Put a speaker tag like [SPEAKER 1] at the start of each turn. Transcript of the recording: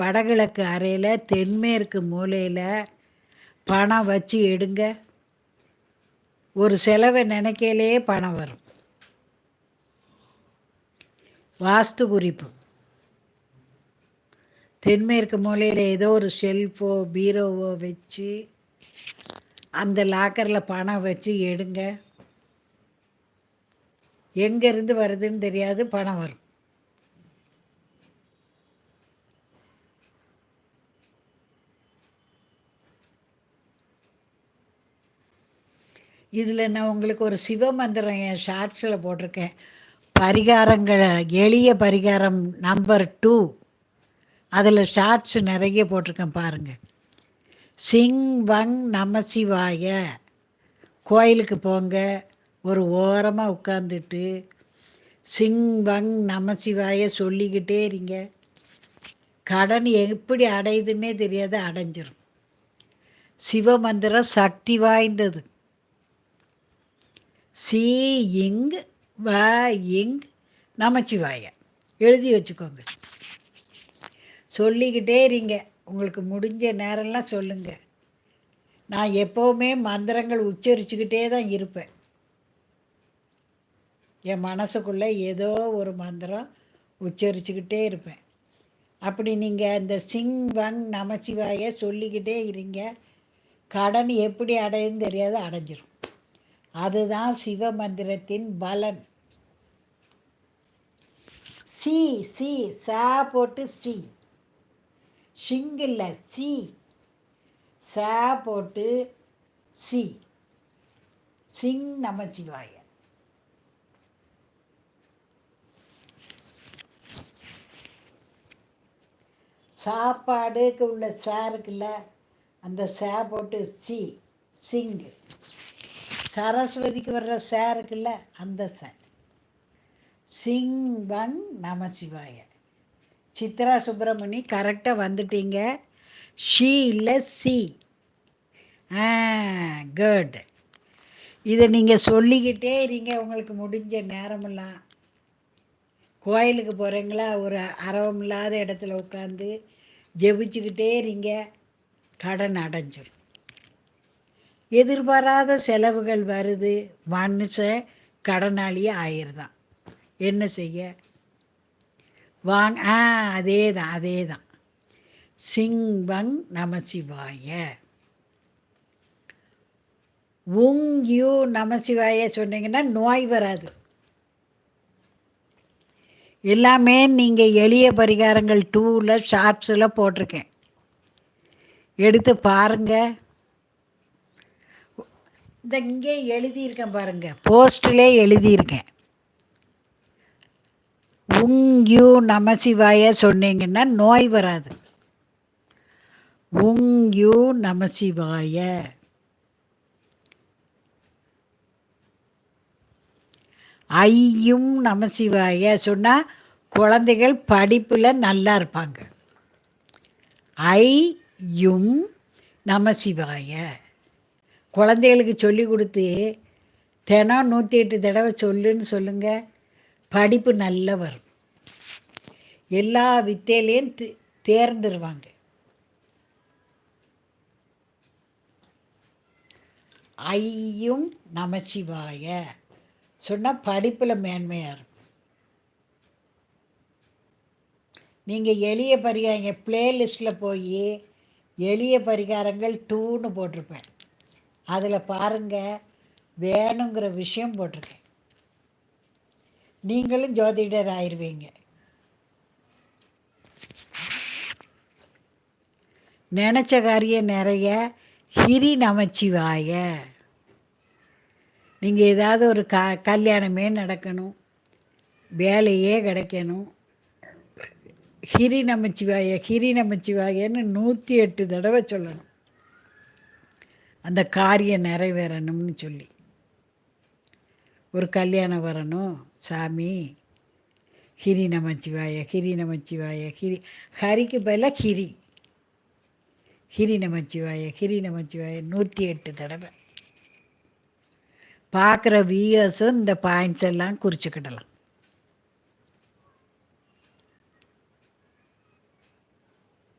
[SPEAKER 1] வடகிழக்கு அறையில் தென்மேற்கு மூலையில் பணம் வச்சு எடுங்க. ஒரு செலவை நினைக்கையிலே பணம் வரும். வாஸ்து குறிப்பு. தென்மேற்கு மூலையில் ஏதோ ஒரு ஷெல்ஃபோ பீரோவோ வச்சு அந்த லாக்கரில் பணம் வச்சு எடுங்க. எங்கேருந்து வருதுன்னு தெரியாது பணம் வரும். இதில் நான் உங்களுக்கு ஒரு சிவ மந்திரம் என் ஷார்ட்ஸில் போட்டிருக்கேன். பரிகாரங்கள் எளிய பரிகாரம் நம்பர் டூ அதில் ஷார்ட்ஸ் நிறைய போட்டிருக்கேன் பாருங்கள் சிங் வங் நமசிவாய. கோயிலுக்கு போங்க. ஒரு ஓரமாக உட்காந்துட்டு சிங் வங் நமசிவாய சொல்லிக்கிட்டே இருங்க. கடன் எப்படி அடையுதுன்னே தெரியாது அடைஞ்சிரும். சிவமந்திரம் சக்தி வாய்ந்தது. சி இங் வ இங் நமச்சிவாய. எழுதி வச்சுக்கோங்க. சொல்லிக்கிட்டே இருங்க. உங்களுக்கு முடிஞ்ச நேரம்லாம் சொல்லுங்கள் நான் எப்போவுமே மந்திரங்கள் உச்சரிச்சுக்கிட்டே தான் இருப்பேன். என் மனசுக்குள்ளே ஏதோ ஒரு மந்திரம் உச்சரிச்சுக்கிட்டே இருப்பேன். அப்படி நீங்கள் இந்த சிங் வங் நமச்சிவாய சொல்லிக்கிட்டே இருங்க. கடன் எப்படி அடையன்னு தெரியாது அடைஞ்சிரும். அதுதான் சிவ மந்திரத்தின் பலன். சி சி சா போட்டு சி. ஷிங்கில் சி. சா போட்டு சி. சிங் நமச்சிவாய. சாப்பாடுக்கு உள்ள சா இருக்குல்ல அந்த சா போட்டு சி. சிங்கு. சரஸ்வதிக்கு வர்ற சா இருக்குல்ல அந்த சார். சிங் வங் நமசிவாய. சித்ரா சுப்பிரமணி கரெக்டாக வந்துட்டீங்க. ஷீ இல்லை சி. ஆ குட் இதை நீங்கள் சொல்லிக்கிட்டே இருங்க உங்களுக்கு முடிஞ்ச நேரமெல்லாம். கோயிலுக்கு போகிறீங்களா ஒரு அரவம் இல்லாத இடத்துல உட்காந்து ஜெபிச்சுக்கிட்டே இருங்க. கடன் அடைஞ்சிடும் எதிர்பாராத செலவுகள் வருது மனுஷன் கடனாளியே ஆயிடுதான் என்ன செய்ய? வாங் ஆ அதே தான் அதே தான் சிங் வங் நமசிவாய. உங் யூ நமசிவாய சொன்னீங்கன்னா நோய் வராது. எல்லாமே நீங்கள் எளிய பரிகாரங்கள் டூவில் ஷார்ட்ஸில் போட்டிருக்கேன். எடுத்து பாருங்கள் இந்த இங்கே எழுதியிருக்கேன் பாருங்கள் போஸ்டிலே எழுதியிருக்கேன். உங் யூ நமசிவாய சொன்னீங்கன்னா நோய் வராது. உங் யூ நமசிவாய. ஐயும் நமசிவாய சொன்னால் குழந்தைகள் படிப்பில் நல்லா இருப்பாங்க. ஐயும் நமசிவாய. குழந்தைகளுக்கு சொல்லி கொடுத்து தினம் நூற்றி எட்டு தடவை சொல்லுன்னு சொல்லுங்கள் படிப்பு நல்லா வரும். எல்லா வித்தையிலையும் தேர்ந்துருவாங்க. ஐயும் நமச்சிவாய. சொன்னால் படிப்பில் மேன்மையாக இருக்கும். நீங்கள் எளிய பரிகாரம் பிளேலிஸ்ட்டில் போய் எளிய பரிகாரங்கள் டூன்னு போட்டிருப்பேன். அதில் பாருங்கள் வேணுங்கிற விஷயம் போட்டிருக்கேன். நீங்களும் ஜோதிடர் ஆயிடுவீங்க நினச்ச காரியம் நிறைய ஹிரி நமச்சிவாய. நீங்கள் ஏதாவது ஒரு க கல்யாணமே நடக்கணும் வேலையே கிடைக்கணும். ஹிரி நமச்சிவாய ஹிரி நமச்சிவாயன்னு நூற்றி எட்டு தடவை சொல்லணும். அந்த காரியம் நிறைவேறணும்னு சொல்லி. ஒரு கல்யாணம் வரணும் சாமி. ஹிரி நமச்சிவாய ஹிரி நமச்சிவாய ஹிரி ஹரிக்கு பதிலாக ஹிரி. ஹிரி நமச்சிவாய ஹிரி நமச்சிவாய நூற்றி எட்டு தடவை. பார்க்குற வியூஸும் இந்த பாயிண்ட்ஸ் எல்லாம் குறிச்சுக்கிடலாம்.